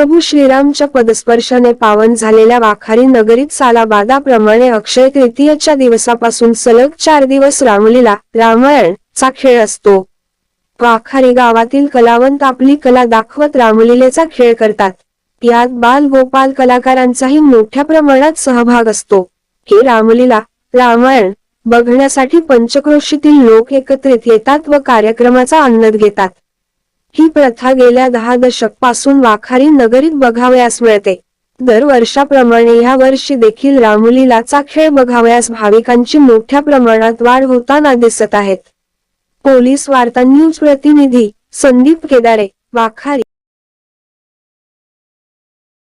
प्रभू श्रीरामच्या पदस्पर्शाने पावन झालेल्या वाखारी नगरीत सालाबादाप्रमाणे अक्षय तृतीयच्या दिवसापासून सलग चार दिवस रामलीला रामायण चा खेळ असतो. वाखारी गावातील कलावंत आपली कला दाखवत रामलीलेचा खेळ करतात. यात बाल गोपाल कलाकारांचाही मोठ्या प्रमाणात सहभाग असतो. ही रामलीला रामायण बघण्यासाठी पंचक्रोशीतील लोक एकत्रित येतात व कार्यक्रमाचा आनंद घेतात. ही प्रथा गेल्या दहा दशकपासून वाखारी नगरीत बघावयास मिळते. दर वर्षाप्रमाणे ह्या वर्षी देखील रामलीलाचा खेळ बघावयास भाविकांची मोठ्या प्रमाणात वाढ होताना दिसत आहेत. पोलीस वार्ता न्यूज प्रतिनिधी संदीप केदारे वाखारी.